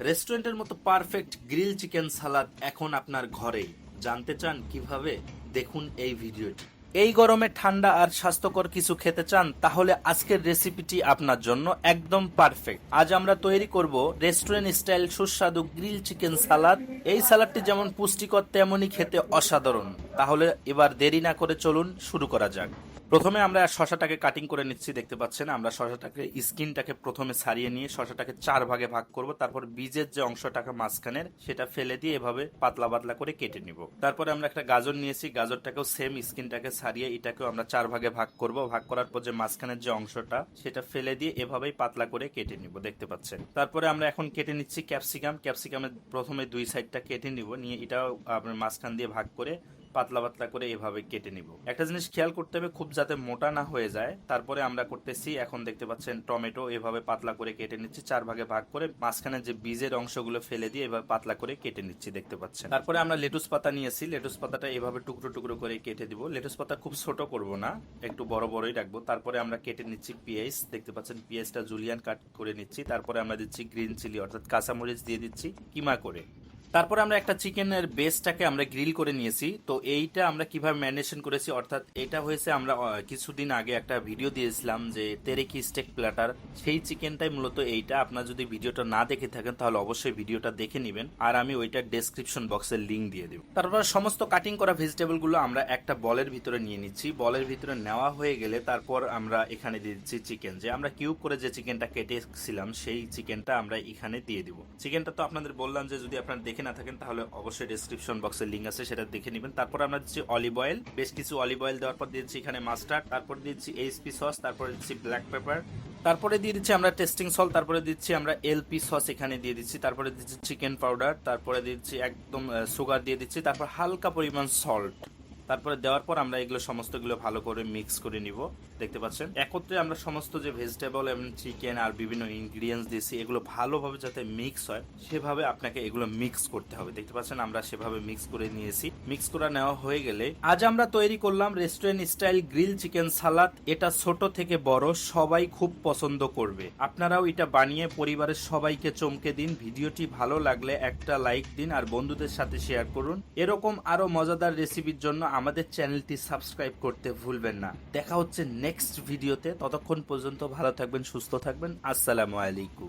রেস্টুরেন্টের মতো perfect grill chicken সালাদ এখন আপনার ঘরে। জানতে চান কীভাবে? দেখুন এই ভিডিওটি। এই গরমে ঠান্ডা আর স্বাস্থ্যকর কিছু খেতে চান, তাহলে আজকের রেসিপিটি আপনার জন্য একদম পারফেক্ট। আজ আমরা তৈরি করব রেস্টুরেন্ট স্টাইল সুস্বাদু গ্রিল চিকেন সালাদ। এই সালাদটি যেমন পুষ্টিকর, তেমনই খেতে অসাধারণ। তাহলে এবার দেরি না করে চলুন, শুরু করা যাক। প্রথমে আমরা শশাটাকে কাটিং করে নিচ্ছি, দেখতে পাচ্ছেন? আমরা শশাটাকে, স্কিনটাকে প্রথমে ছাড়িয়ে নিয়ে শশাটাকে চার ভাগে ভাগ করব। তারপর বীজের যে অংশটাকে মাঝখানের, সেটা ফেলে দিয়ে এভাবে পাতলা পাতলা করে কেটে নিব। তারপরে আমরা একটা গাজর নিয়েছি। গাজরটাকেও সেম স্কিনটাকে ছাড়িয়ে এটাকেও আমরা চার ভাগে ভাগ করব। ভাগ করার পর যে মাঝখানের যে অংশটা, সেটা ফেলে দিয়ে এভাবেই পাতলা করে কেটে নিব, দেখতে পাচ্ছেন? তারপরে আমরা এখন কেটে নিচ্ছি ক্যাপসিকাম। ক্যাপসিকামের প্রথমে দুই সাইডটা কেটে নিব। নিয়ে এটাও আপনার মাঝখান দিয়ে ভাগ করে পাতলা পাতলা করে এভাবে কেটে নিব। একটা জিনিস খেয়াল করতে হবে, খুব যাতে মোটা না হয়ে যায়। তারপরে আমরা করতেছি, এখন দেখতে পাচ্ছেন টমেটো এভাবে পাতলা করে কেটে নিচ্ছি চার ভাগে ভাগ করে মাঝখানে যে বীজের অংশগুলো ফেলে দিয়ে এভাবে পাতলা করে কেটে নিচ্ছি, দেখতে পাচ্ছেন। তারপরে আমরা লেটুস পাতা নিয়েছি, লেটুস পাতাটা এভাবে টুকরো টুকরো করে কেটে দিব। লেটুস পাতা খুব ছোট করব না, একটু বড় বড়ই রাখব। তারপরে আমরা কেটে নিচ্ছি পেঁয়াজ, দেখতে পাচ্ছেন পেঁয়াজটা জুলিয়ান কাট করে নিচ্ছি। তারপরে আমরা দিচ্ছি গ্রিন চিলি অর্থাৎ কাঁচামরিচ দিয়ে দিচ্ছি, কিমা করে। তারপরে আমরা একটা চিকেনের বেসটাকে আমরা গ্রিল করে নিয়েছি। তো এইটা আমরা কীভাবে ম্যারিনেশন করেছি, অর্থাৎ এটা হয়েছে আমরা কিছুদিন আগে একটা ভিডিও দিয়েছিলাম যে তেরেকি স্টেক প্ল্যাটার, সেই চিকেনটাই মূলত এইটা। আপনার যদি ভিডিওটা না দেখে থাকেন, তাহলে অবশ্যই ভিডিওটা দেখে নেবেন। আর আমি ওইটার ডেসক্রিপশন বক্সের লিঙ্ক দিয়ে দেব। তারপর সমস্ত কাটিং করা ভেজিটেবলগুলো আমরা একটা বলের ভিতরে নিয়ে নিচ্ছি। বলের ভিতরে নেওয়া হয়ে গেলে তারপর আমরা এখানে দিয়ে দিচ্ছি চিকেন যে আমরা কিউব করে যে চিকেনটা কেটেছিলাম, সেই চিকেনটা আমরা এখানে দিয়ে দিব। চিকেনটা তো আপনাদের বললাম যে যদি আপনারা দেখে না থাকেন, তাহলে অবশ্যই ডিসক্রিপশন বক্সের লিঙ্ক আছে, সেটা দেখে নেবেন। তারপর আমরা দিচ্ছি অলিভ অয়েল বেশ কিছু অলিভ অয়েল দেওয়ার পর দিচ্ছি এখানে মাস্টার্ড তারপর দিচ্ছি এইচপি সস তারপরে দিচ্ছি ব্ল্যাক পেপার তারপরে দিয়ে দিচ্ছি আমরা টেস্টিং সল তারপরে দিচ্ছি আমরা এলপি সস এখানে দিয়ে দিচ্ছি, তারপরে দিচ্ছি চিকেন পাউডার তারপরে দিচ্ছি একদম সুগার দিয়ে দিচ্ছি, তারপর হালকা পরিমাণ সল্ট তারপরে দেওয়ার পর আমরা এগুলো সমস্তগুলো ভালো করে মিক্স করে নিব। দেখতে পাচ্ছেন? একত্রে আমরা সমস্ত যে ভেজিটেবল এবং চিকেন আর বিভিন্ন ইনগ্রিডিয়েন্টস দিয়েছি, এগুলো ভালোভাবে যাতে মিক্স হয়, সেভাবে আপনাকে এগুলো মিক্স করতে হবে। দেখতে পাচ্ছেন, আমরা সেভাবে মিক্স করে নিয়েছি। মিক্স করা নেওয়া হয়ে গেলে আজ আমরা তৈরি করলাম restaurant style grill chicken salad এটা ছোট থেকে বড়, সবাই খুব পছন্দ করবে। আপনারাও এটা বানিয়ে পরিবারের সবাইকে চমকে দিন। ভিডিওটি ভালো লাগলে একটা লাইক দিন আর বন্ধুদের সাথে শেয়ার করুন। এরকম আরও মজাদার রেসিপির জন্য আমাদের চ্যানেলটি সাবস্ক্রাইব করতে ভুলবেন না। দেখা হচ্ছে নেক্সট ভিডিওতে ততক্ষণ পর্যন্ত ভালো থাকবেন, সুস্থ থাকবেন। আসসালামু আলাইকুম।